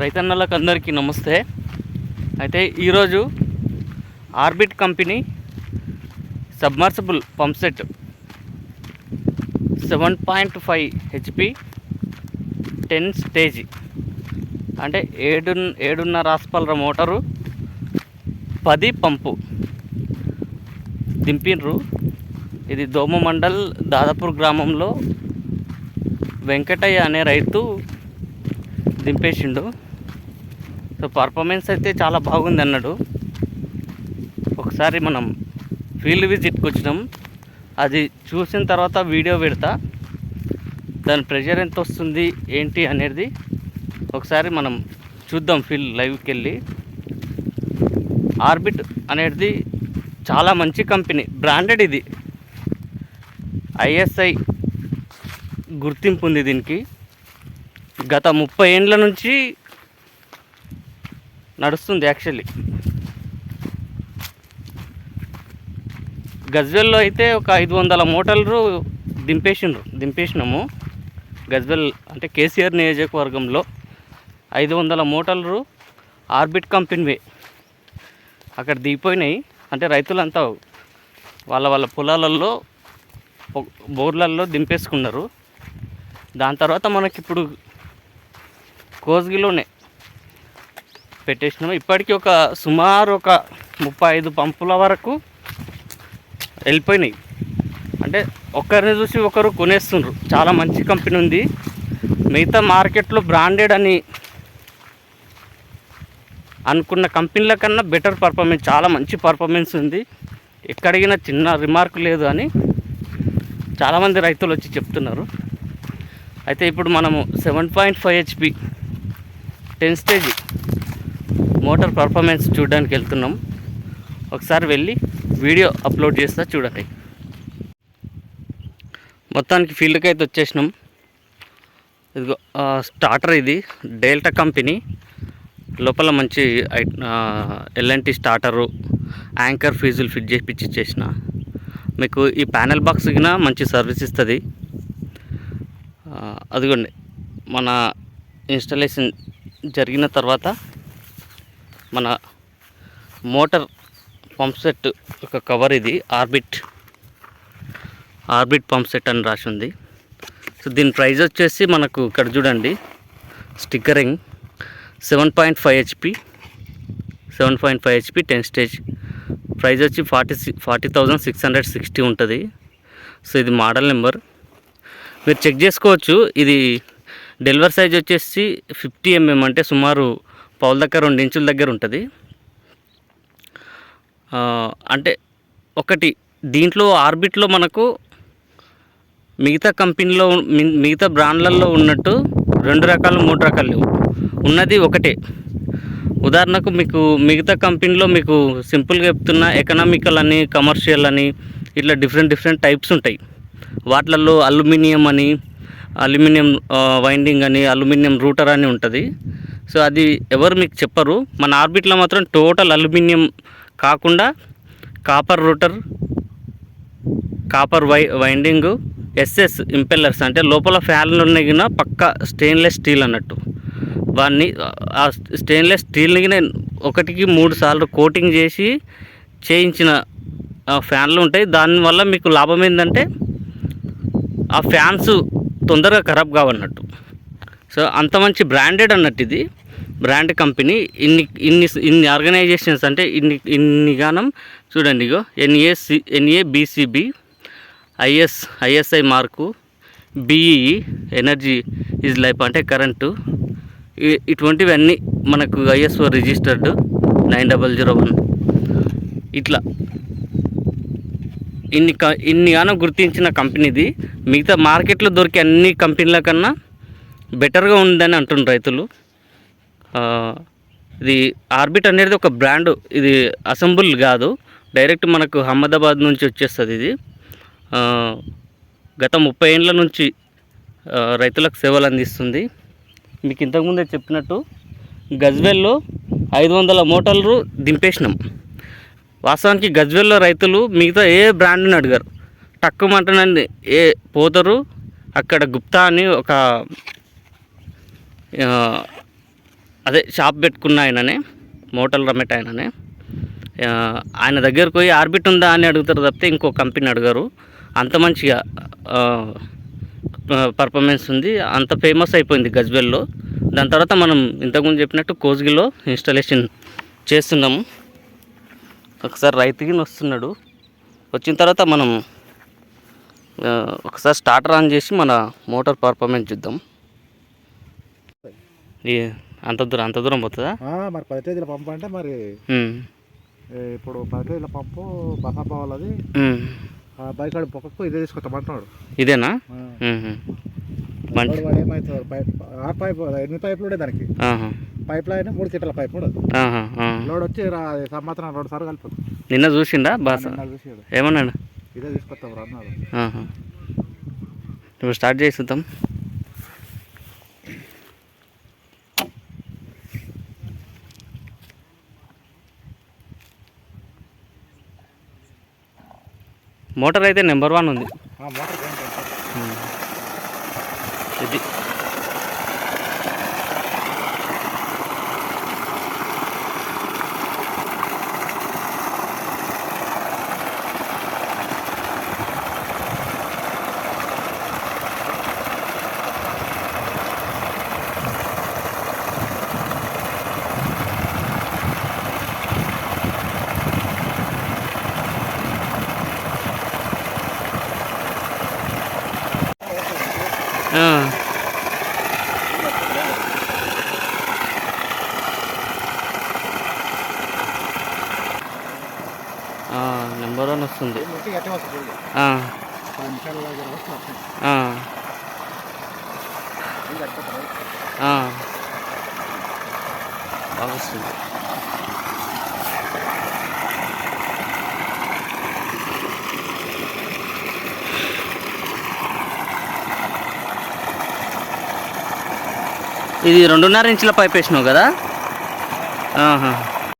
రైతన్నలకు అందరికీ నమస్తే. అయితే ఈరోజు Orbit company submersible pump set seven point five HP ten stage. అంటే ఏడు ఏడున్నర ఆస్పల్ర మోటారు పది పంపు దింపినరు. ఇది దోమ మండల్ దాదాపూర్ గ్రామంలో వెంకటయ్య అనే రైతు దింపేసిండు. సో పర్ఫార్మెన్స్ అయితే చాలా బాగుంది అన్నాడు. ఒకసారి మనం ఫీల్డ్ విజిట్కి వచ్చినాం. అది చూసిన తర్వాత వీడియో పెడతా. దాని ప్రెషర్ ఎంత వస్తుంది ఏంటి అనేది ఒకసారి మనం చూద్దాం ఫీల్డ్ లైవ్కి వెళ్ళి. ఆర్బిట్ అనేది చాలా మంచి కంపెనీ బ్రాండెడ్ ఇది. ఐఎస్ఐ గుర్తింపు ఉంది దీనికి. గత ముప్పై ఏండ్ల నుంచి నడుస్తుంది యాక్చువల్లీ. గజ్వెల్లో అయితే ఒక ఐదు వందల మోటార్లు దింపేసిండ్రు దింపేసినాము. గజ్వెల్ అంటే కేసీఆర్ నియోజకవర్గంలో ఐదు వందల మోటార్లు ఆర్బిట్ కంపెనీవే. అక్కడ దిగిపోయినాయి. అంటే రైతులంతా వాళ్ళ వాళ్ళ పొలాలలో బోర్లల్లో దింపేసుకున్నారు. దాని తర్వాత మనకి ఇప్పుడు కోజ్గిలోనే పెట్టేసినాము. ఇప్పటికీ ఒక సుమారు ఒక ముప్పై ఐదు పంపుల వరకు వెళ్ళిపోయినాయి. అంటే ఒకరిని చూసి ఒకరు కొనేస్తుండ్రు. చాలా మంచి కంపెనీ ఉంది. మిగతా మార్కెట్లో బ్రాండెడ్ అని అనుకున్న కంపెనీల కన్నా బెటర్ పర్ఫార్మెన్స్ చాలా మంచి పర్ఫార్మెన్స్ ఉంది. ఎక్కడిగినా చిన్న రిమార్క్ లేదు అని చాలామంది రైతులు వచ్చి చెప్తున్నారు. అయితే ఇప్పుడు మనము seven point five HP ten stage motor performance చూడడానికి వెళ్తున్నాం. ఒకసారి వెళ్ళి వీడియో అప్లోడ్ చేస్తా చూడండి. మొత్తానికి ఫీల్డ్కి అయితే వచ్చేసినాం. ఇదిగో స్టార్టర్ ఇది డెల్టా కంపెనీ. లోపల మంచి ఎల్ఎన్టీ స్టార్టరు యాంకర్ ఫీజులు ఫిట్ చేసి ఇచ్చేసిన మీకు ఈ ప్యానెల్ బాక్స్ కింద మంచి సర్వీస్ ఇస్తుంది. అదిగోండి మన ఇన్స్టాలేషన్ జరిగిన తర్వాత మన మోటార్ పంప్ సెట్ ఒక కవర్ ఇది ఆర్బిట్ ఆర్బిట్ పంప్ సెట్ అని రాసి ఉంది. సో దీని ప్రైస్ వచ్చేసి మనకు ఇక్కడ చూడండి stickering seven point five HP seven point five HP ten stage. Price వచ్చి forty forty thousand six hundred sixty ఉంటుంది. సో ఇది మోడల్ నెంబర్. మీరు చెక్ చేసుకోవచ్చు ఇది డెలివరీ సైజ్ వచ్చేసి ఫిఫ్టీ ఎంఎం అంటే సుమారు పౌల దగ్గర రెండు ఇంచుల దగ్గర ఉంటుంది. అంటే ఒకటి దీంట్లో ఆర్బిట్లో మనకు మిగతా కంపెనీలో మిగతా బ్రాండ్లలో ఉన్నట్టు రెండు రకాలు మూడు రకాలు లేవు. ఉన్నది ఒకటే. ఉదాహరణకు మీకు మిగతా కంపెనీలో మీకు సింపుల్గా చెప్తున్న ఎకనామికల్ అని కమర్షియల్ అని ఇట్లా డిఫరెంట్ డిఫరెంట్ టైప్స్ ఉంటాయి. వాటిలలో అల్యూమినియం అని అల్యూమినియం వైండింగ్ అని అల్యూమినియం రూటర్ అని ఉంటుంది. సో అది ఎవరు మీకు చెప్పరు. మన ఆర్బిట్లో మాత్రం టోటల్ అల్యూమినియం కాకుండా కాపర్ రూటర్ కాపర్ వై వైండింగ్ ఎస్ఎస్ ఇంపెల్లర్స్ అంటే లోపల ఫ్యాన్లు ఉన్నాయి గిన పక్క స్టెయిన్లెస్ స్టీల్ అన్నట్టు. వాడిని ఆ స్టెయిన్లెస్ స్టీల్ని గిన ఒకటికి మూడు సార్లు కోటింగ్ చేసి చేయించిన ఆ, ఫ్యాన్లు ఉంటాయి. దానివల్ల మీకు లాభం ఏంటంటే ఆ ఫ్యాన్స్ తొందరగా ఖరాబ్ కావన్నట్టు. సో అంత మంచి బ్రాండెడ్ అన్నట్టు ఇది. బ్రాండ్ కంపెనీ ఇన్ని ఇన్ని ఇన్ని ఆర్గనైజేషన్స్ అంటే ఇన్ని ఇన్ని గానం చూడండి ఇగో. NAC NA BCB IS ISI mark BEE energy is life అంటే కరెంటు ఇటువంటివన్నీ మనకు ISO registered nine double zero one ఇట్లా. ఇన్ని క ఇన్ని గానం గుర్తించిన కంపెనీది మిగతా మార్కెట్లో దొరికే అన్ని కంపెనీల కన్నా బెటర్గా ఉందని అంటున్నారు రైతులు. ఇది ఆర్బిట్ అనేది ఒక బ్రాండ్ ఇది అసెంబుల్ కాదు. డైరెక్ట్ మనకు అహ్మదాబాద్ నుంచి వచ్చేస్తుంది ఇది. గత ముప్పై ఏళ్ళ నుంచి రైతులకు సేవలు అందిస్తుంది. మీకు ఇంతకుముందే చెప్పినట్టు గజ్వెల్లో ఐదు వందల మోటార్లు దింపేసినాం. వాస్తవానికి గజ్వెల్లో రైతులు మిగతా ఏ బ్రాండ్ని అడిగారు. టక్కుమంటనండి ఏ పోతారు. అక్కడ గుప్తా అని ఒక అదే షాప్ పెట్టుకున్న ఆయననే మోటల్ రమెట్ ఆయననే. ఆయన దగ్గరకు పోయి ఆర్బిట్ ఉందా అని అడుగుతారు తప్పితే ఇంకో కంపెనీ అడగారు. అంత మంచిగా పర్ఫార్మెన్స్ ఉంది. అంత ఫేమస్ అయిపోయింది గజ్వెల్లో దాని తర్వాత మనం ఇంతకుముందు చెప్పినట్టు కోజ్గిలో ఇన్స్టాలేషన్ చేస్తున్నాము. ఒకసారి రైతుకి వస్తున్నాడు. వచ్చిన తర్వాత మనం ఒకసారి స్టార్టర్ ఆన్ చేసి మన మోటార్ పర్ఫార్మెన్స్ చూద్దాం. అంత దూరం అంత దూరం పోతుందా? మరి పది కేజీల పంపు అంటే మరి ఇప్పుడు పది కేజీల పంపు బసాప వాళ్ళది బైక్ ఆడి పొక్కకు ఇదే తీసుకొస్తామంటున్నాడు. ఇదేనా? ఆ. పైప్ ఎన్ని పైపులు ఉండే దానికి? పైప్ లైన్ మూడు కిట్టల పైప్ ఉండదు. లోడ్ వచ్చి సంవత్సరం రెండు సార్లు కలిపోతుంది నిన్న చూసిండా బాస? ఏమన్నాడు? ఇదే తీసుకొస్తాం రా అన్నాడు. ఆహా. ఇప్పుడు స్టార్ట్ చేసి మోటార్ అయితే నెంబర్ వన్ ఉంది. ఇది ఆ. ఆ, నెంబర్ వన్ వస్తుంది దీన్ని బట్టి గట్టిగా వస్తుంది ఆ, పది నిమిషాలు దగ్గర వస్తుంది ఆ, నెంబర్ వన్ వస్తుంది. బాగా వస్తుంది. ఇది రెండున్నర ఇంచుల పైప్ వేసినావు కదా? ఆహా.